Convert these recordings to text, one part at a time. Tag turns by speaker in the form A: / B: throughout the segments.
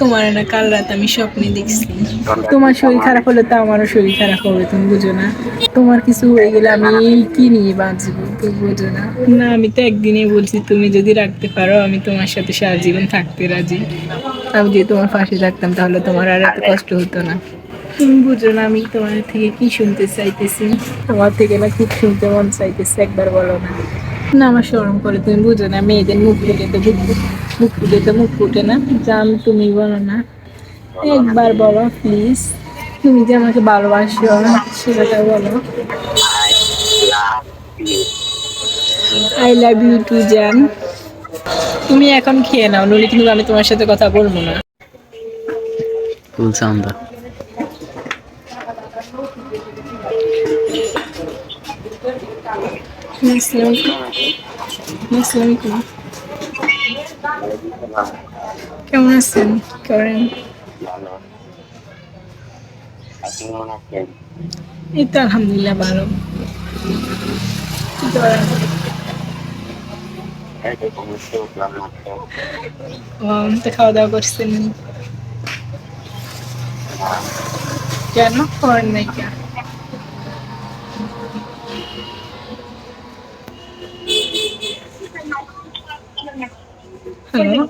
A: তোমার না কাল রাত আমি স্বপ্নে দেখছি। তোমার শরীর খারাপ হলে তো আমারও শরীর খারাপ হবে তুমি বুঝো না। তোমার কিছু হয়ে গেলে আমি কি নিয়ে বাঁচবো তুমি বুঝো না। না আমি তো একদিনে বলছি তুমি যদি রাখতে পারো আমি তোমার সাথে সারা জীবন থাকতে রাজি। আমি যদি তোমার পাশে থাকতাম তাহলে তোমার আর এত কষ্ট হতো না। তুমি বুঝো না আমি তোমার থেকে কি শুনতে চাইতেছি? তোমার থেকে না খুব শুনতে মন চাইতেছে একবার বলো না। না, আমার শরম করে, তুমি বুঝো না, মেয়েদের মুখ ফুটে তো মুখ ফুটে তো মুখ ফুটে না। জান, তুমি বলো না। একবার বলো প্লিজ তুমি যে আমাকে ভালোবাসো সেটা বলো। আই লাভ ইউ টু জান। তুমি এখন খেয়ে নাও, নইলে কিন্তু আমি তোমার সাথে কথা বলব না।
B: ফুল চান্দা
A: কেমন আছেন করেন এই তো আলহামদুলিল্লাহ ভালো তো খাওয়া দাওয়া করছেন কেন করেন নাই কেন হ্যালো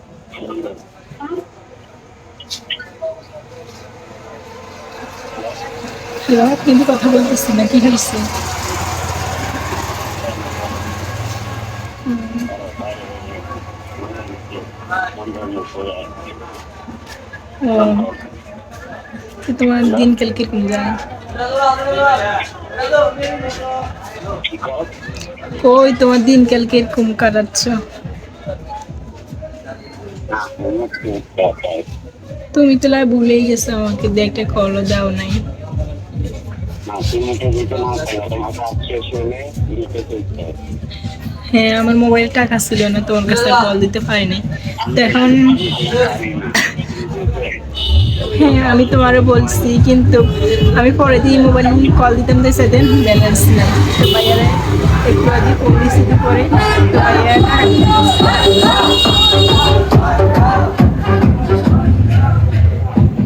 A: হ্যালো কিন্তু কথা বলতেছি না কি হয়েছে ও তো তোমার দিনকাল কীরকম যায় ওই তোমার দিনকাল কীরকম কাটাচ্ছ তুমি তো লাই ভুলেই গেছো আমাকে দিয়ে একটা কলও দাও নাই। হ্যাঁ আমার মোবাইল টাকা ছিল না তোমার কাছে কল দিতে পারিনি। তো এখন হ্যাঁ আমি তোমারও বলছি, কিন্তু আমি পরে দিয়ে মোবাইল কল দিতাম তো সেদিন ব্যালেন্স নাই। ভাইয়ারে একটু আগে ফোন পরে তো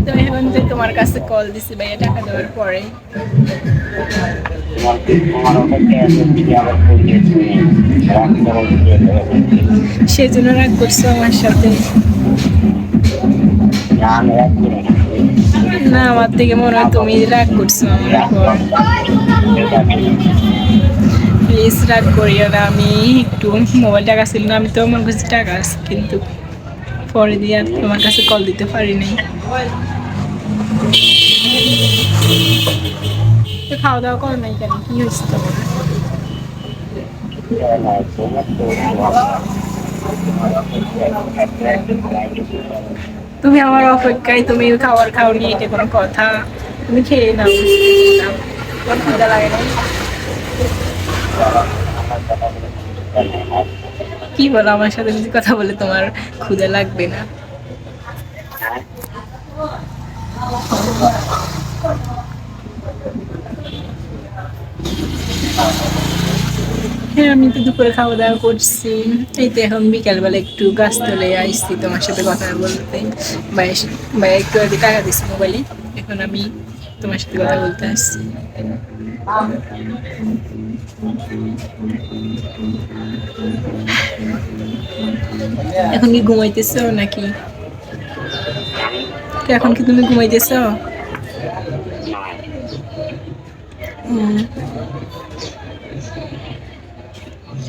A: তো এখন যে তোমার কাছে কল দিছি, ভাইয়া টাকা দেওয়ার পরে। সেজন্য রাগ করছ আমার সাথে। না, আমার থেকে মনে হয় তুমি রাগ করছ আমার প্লিজ রাগ করিও না, আমি একটু মোবাইল টাকা না আমি তো আমার কাছে টাকা আছে, কিন্তু পরে দিয়ে আর তোমার কাছে কল দিতে পারি নাই। খাওয়া দাওয়া করো নাই কেন? কি হয়েছে তোমার? তুমি আমার অপেক্ষায়, তুমি খাবার খাও নি এটা কোনো কথা। তুমি খেয়ে নাও তোমার লাগে না। কি বলো, আমার সাথে যদি কথা বলে তোমার ক্ষুধা লাগবে না? হ্যাঁ আমি তো দুপুরে খাওয়া দাওয়া করছি। এই তো এখন বিকালবেলা একটু গাছ তলে আসছি তোমার সাথে কথা বলতে। ভাই একটু আগে টাকা দিচ্ছি মোবাইলে। এখন আমি তোমার সাথে কথা বলতে আসছি। এখন কি ঘুমাইতেছো নাকি? তো এখন কি তুমি ঘুমাইতেছো? হুম।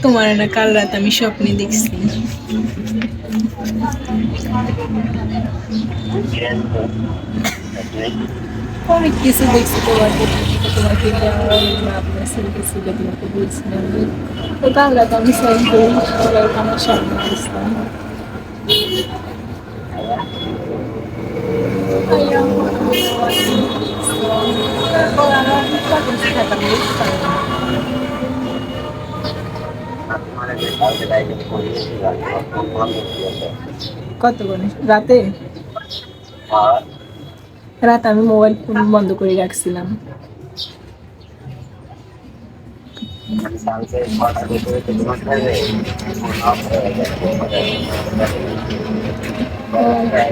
A: তোমার না কাল রাত আমি স্বপ্নে দেখছি। অনেক কিছু দেখছি তোমাকে। তোমাকে নিয়ে আমার অনেক ভাবনা চিন্তা ছিল তোমাকে বলছিলাম? আমি সাইন করি সবাই আমার কত রাতে? রাত আমি মোবাইল ফোন বন্ধ করে রাখছিলাম।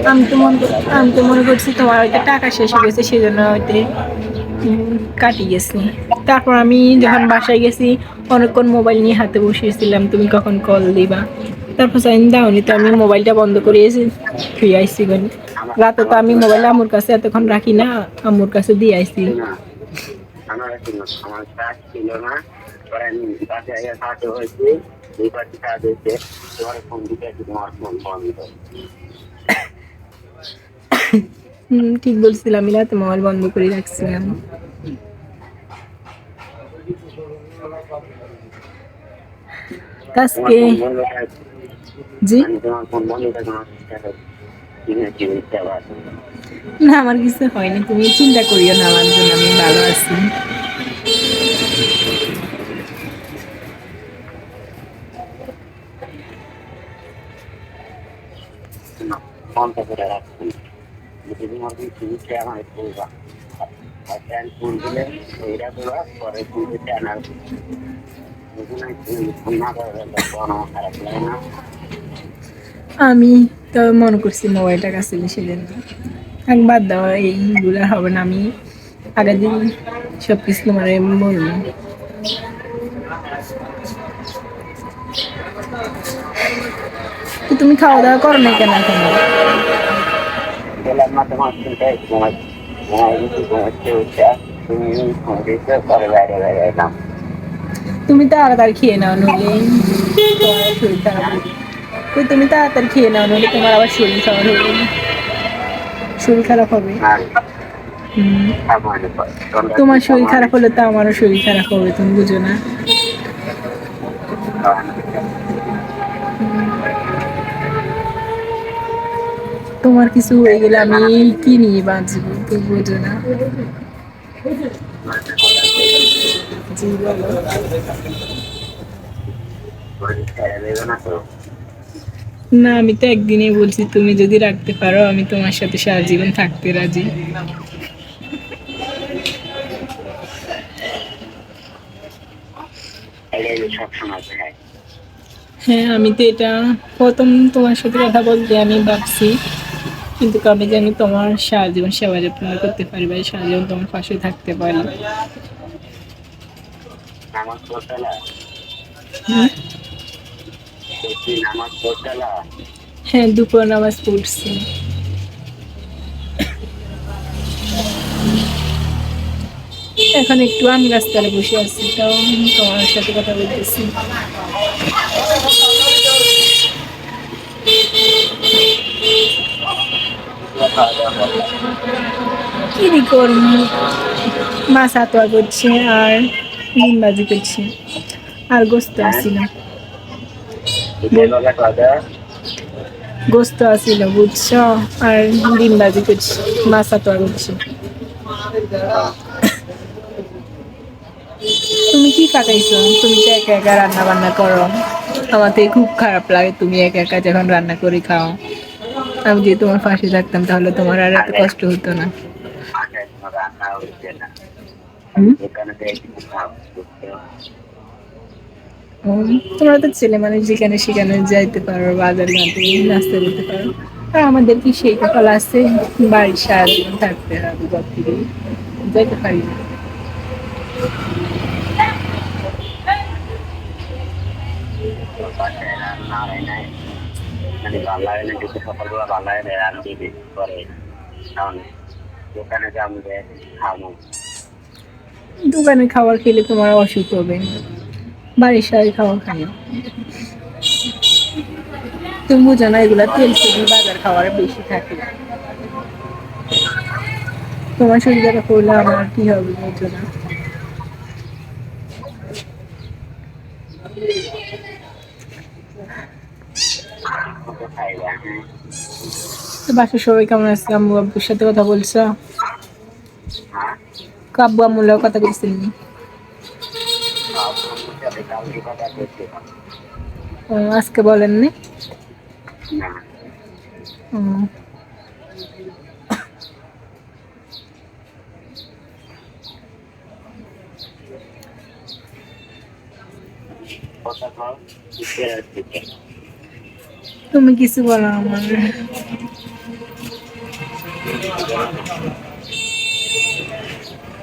A: আমি তো মনে আমি তো মনে করছি তোমার হয়তো টাকা শেষ হয়ে গেছে সেজন্য হয়তো উম, কাটি গেছি। তারপর আমি যখন বাসায় গেছি অনেকক্ষণ মোবাইল নিয়ে হাতে বসিয়েছিলাম তুমি কখন কল দিবা? তারপর সাইন দাওনি তো আমি মোবাইলটা বন্ধ করে এসে ফিরে আইসি রাতে তো আমি মোবাইল আম্মুর কাছে এতক্ষণ রাখি না আম্মুর কাছে দিয়ে আইসি
C: আমার ছিল আমার কাজ ছিল না পরে আমি আগে কাজ হয়েছে এই পার্টি কাজ হয়েছে তোমার ফোন দিতে তোমার ফোন বন্ধ
A: হুম ঠিক বলছিলাম রাতে মোবাইল বন্ধ করে রাখছিলাম। আজকে
C: তোমার ফোন বন্ধ থাকে
A: জি না আমার কিছু হয়নি। তুমি চিন্তা করিও না আমার জন্য আমি ভালো আছি। আমি তো মনে করছি মোবাইলটা কাছে সেদিন থাক বাদ দেওয়া এইগুলো হবে না আমি আগের দিন সব কিছু তোমার বলব। তো তুমি খাওয়া দাওয়া করো না কেন এখন?
C: তুমি
A: তাড়াতাড়ি খেয়ে নাও নইলে তোমার শরীর খারাপ তুমি তাড়াতাড়ি খেয়ে নাও নইলে তোমার আবার শরীর খারাপ হবে। শরীর খারাপ হবে?
C: পরে। তোমরা
A: শরীর খারাপ হলে তো আমারও শরীর খারাপ হবে তুমি বুঝো না। তোমার কিছু হয়ে গেলে আমি কি নিয়ে বাঁচবো তুমি বুঝো না। জি বলো।
C: না
A: আমি তো একদিনই বলছি তুমি যদি রাখতে পারো আমি তোমার সাথে সারা জীবন থাকতে রাজি।
C: হয়
A: হ্যাঁ আমি তো এটা প্রথম তোমার সাথে কথা বলতে আমি ভাবছি কিন্তু আমি জানি তোমার সারা জীবন সেবা যত্ন করতে পারি বা সারা জীবন তোমার পাশে থাকতে পারি
C: নামাজ
A: হ্যাঁ দুপুর নামাজ পড়ছি। এখন একটু আম গাছতলা বসে আছি, তাও তোমার সাথে কথা বলতেছি। কি করব? মাছ আতোয়া করছে আর ডিম বাজি করছে, আর গোস্ত আসছিল গোস্ত আসছিল বুঝছ? আর ডিম বাজি করছে মাছ আতোয়া করছে তুমি কি কাটাইছো তুমি তো একা একা রান্না বান্না করো। আমার থেকে খুব খারাপ লাগে তুমি একা একা যখন রান্না করে খাও। আমি যদি তোমার পাশে থাকতাম তাহলে তোমার আর এত কষ্ট হতো না।
C: রান্না হচ্ছে না
A: হুম?
C: দোকানে থেকে কিছু খাওয়া করতে
A: উম, তোমরা তো ছেলে মানুষ যেখানে সেখানে যাইতে পারো বাজার ঘাটে নাস্তা করতে পারো। আর আমাদের কি সেই কপাল আছে? বাড়ির সারাদিন থাকতে হবে ঘর থেকে। যাইতে পারি না।
C: মানে ভালো লাগে না কিছু সকালবেলা ভালো লাগে না রান্না দিয়ে? করে দোকানে খাব
A: দোকানে খাবার খেলে তোমার অসুখ হবে। বাড়ির সাথে খাবার খাই তুমি বুঝো না এগুলা তেল সবজি বাজার খাবারে বেশি থাকে। তোমার শরীর খারাপ করলে আমার কি হবে বুঝো না। বাসার সবাই কেমন আছে? আম্মু আব্বুর সাথে কথা বলছো?
C: হ্যাঁ।
A: আব্বু আম্মুর কথা বলছিলেন
C: সাথে কালকে কথা করতে
A: ও, আজকে বলেননি? ও, তুমি কিছু বলো আমার।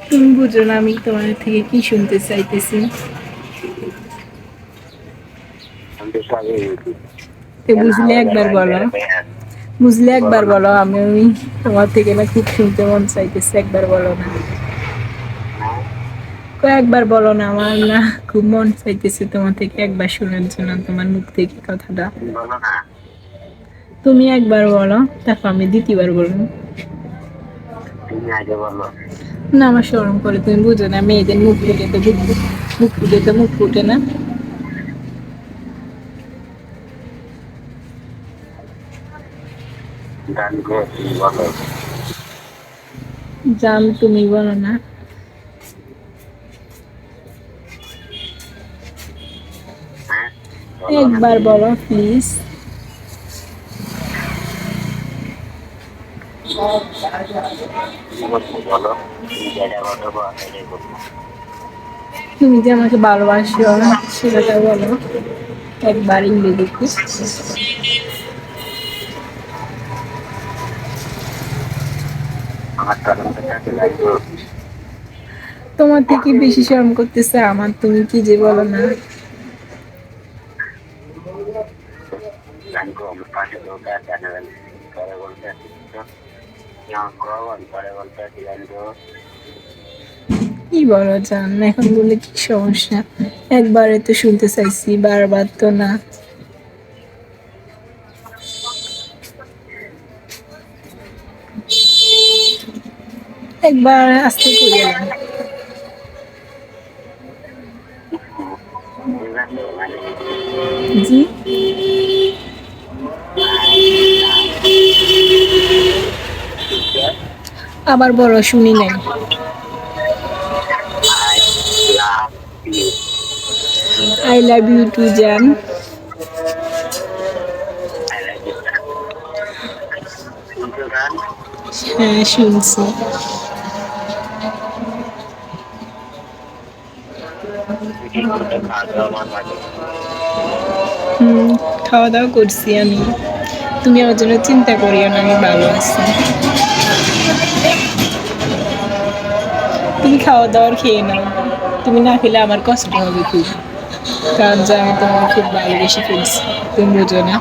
A: তুমি বুঝো না আমি তোমার থেকে কি শুনতে চাইতেছি
C: আমি তো সবই
A: তো বুঝলে একবার বলো। বুঝলে একবার বলো আমি তোমার থেকে না খুব শুনতে মন চাইতেছে একবার বলো না। বলো না আমার না খুব মন চাইতেছে তোমার থেকে একবার শোনার জন্য তোমার মুখ থেকে কথাটা। তুমি একবার বলো তারপর আমি দ্বিতীয়বার বলব। না আমার শরম করে তুমি বুঝো না মেয়েদের মুখ ফুটে তো মুখ ফুটে তো মুখ ফুটে না।
C: করে তুমি বলো।
A: তুমি বলো না।
C: হ্যাঁ
A: একবার বলো প্লিজ
C: তুমি
A: যে আমাকে ভালোবাসো সেটা বলো। একবার ইংরেজিতে
C: আমার তদন্ত কাছে লাগবে
A: তোমার থেকে বেশি শরম করতেছে আমার? তুমি কি যে বলো না? কি বলো, জান? এখন বলে কি সমস্যা? একবারে তো শুনতে চাইছি, বারবার তো না। একবার আস্তে করে। জি। আবার বড় শুনি নাই। আই লাভ ইউ টু জান হ্যাঁ শুনছি। হুম খাওয়া দাওয়া করছি আমি। তুমি আমার জন্য চিন্তা করিও না, আমি ভালো আছি। তুমি খাওয়া দাওয়ার খেয়ে নাও। তুমি না খেলে আমার কষ্ট হবে খুব। কারণ যে আমি তোমাকে খুব ভালোবেসে ফেলছি। তুমি বোঝো না।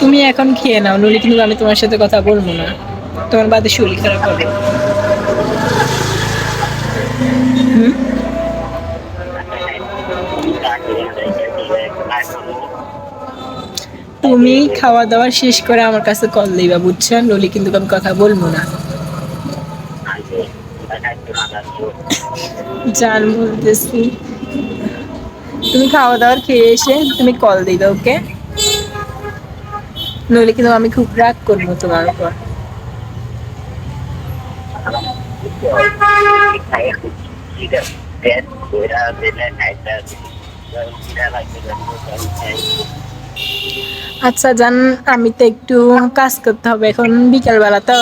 A: তুমি এখন খেয়ে নাও, নইলে কিন্তু আমি তোমার সাথে কথা বলব না। তোমার বাদে শরীর খারাপ হবে। তুমি খাওয়া দাওয়া শেষ করে আমার কাছে কল দিবা, বুঝছ? নইলে কিন্তু আমি কথা বলব না। জান বলতেছি। তুমি খাওয়া দাওয়ার খেয়ে এসে তুমি কল দিবে ওকে নইলে কিন্তু আমি খুব রাগ করব তোমার উপর। আচ্ছা জান আমি তো একটু কাজ করতে হবে। এখন বিকেলবেলা তো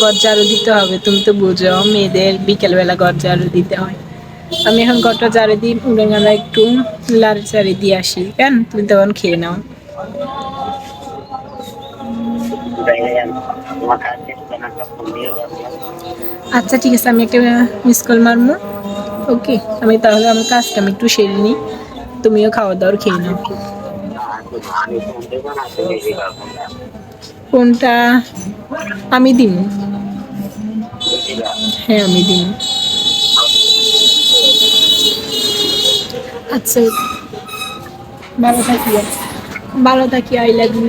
A: ঘর ঝাড়ু দিতে হবে। তুমি তো বুঝো মেয়েদের বিকেলবেলা ঘর ঝাড়ু দিতে হয়। আমি এখন ঘরটা ঝাড়ু দিই উড়াঙ্গালা একটু লাড়ি চাড়ি দিয়ে আসি। কেন? তুমি তখন খেয়ে নাও। আচ্ছা ঠিক আছে আমি একটা মিস কল মারবো ওকে আমি তাহলে আমার কাজটা আমি একটু সেরে নিই। তুমিও খাওয়া দাওয়ার খেয়ে নাও। কোনটা? আমি দিন হ্যাঁ আমি দিন আচ্ছা। ভালো থাকি। ভালো থাকি, আই লাভ ইউ।